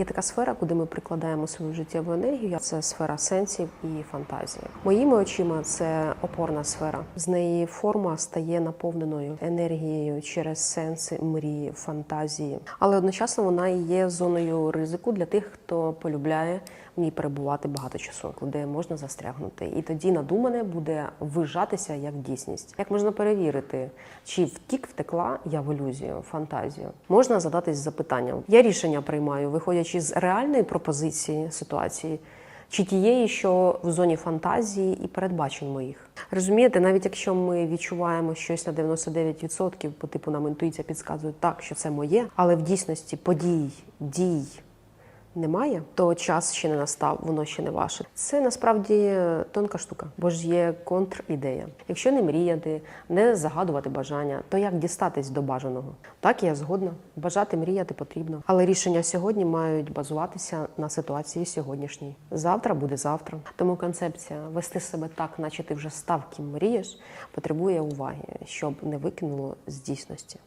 Є така сфера, куди ми прикладаємо свою життєву енергію. Це сфера сенсів і фантазії. Моїми очима це опорна сфера. З неї форма стає наповненою енергією через сенси, мрії, фантазії. Але одночасно вона і є зоною ризику для тих, хто полюбляє в ній перебувати багато часу, де можна застрягнути. І тоді надумане буде вижатися як дійсність. Як можна перевірити, чи втік втекла я в ілюзію, фантазію? Можна задатись запитанням. Я рішення приймаю, виходячи з реальної пропозиції ситуації. Чи тієї, що в зоні фантазії і передбачень моїх розумієте, навіть якщо ми відчуваємо щось на 99%, по типу нам інтуїція підказує так, що це моє, але в дійсності подій, дій немає, то час ще не настав, воно ще не ваше. Це насправді тонка штука, бо ж є контр-ідея. Якщо не мріяти, не загадувати бажання, то як дістатись до бажаного? Так, я згодна. Бажати, мріяти потрібно. Але рішення сьогодні мають базуватися на ситуації сьогоднішній. Завтра буде завтра. Тому концепція вести себе так, наче ти вже став ким мрієш, потребує уваги, щоб не викинуло з дійсності.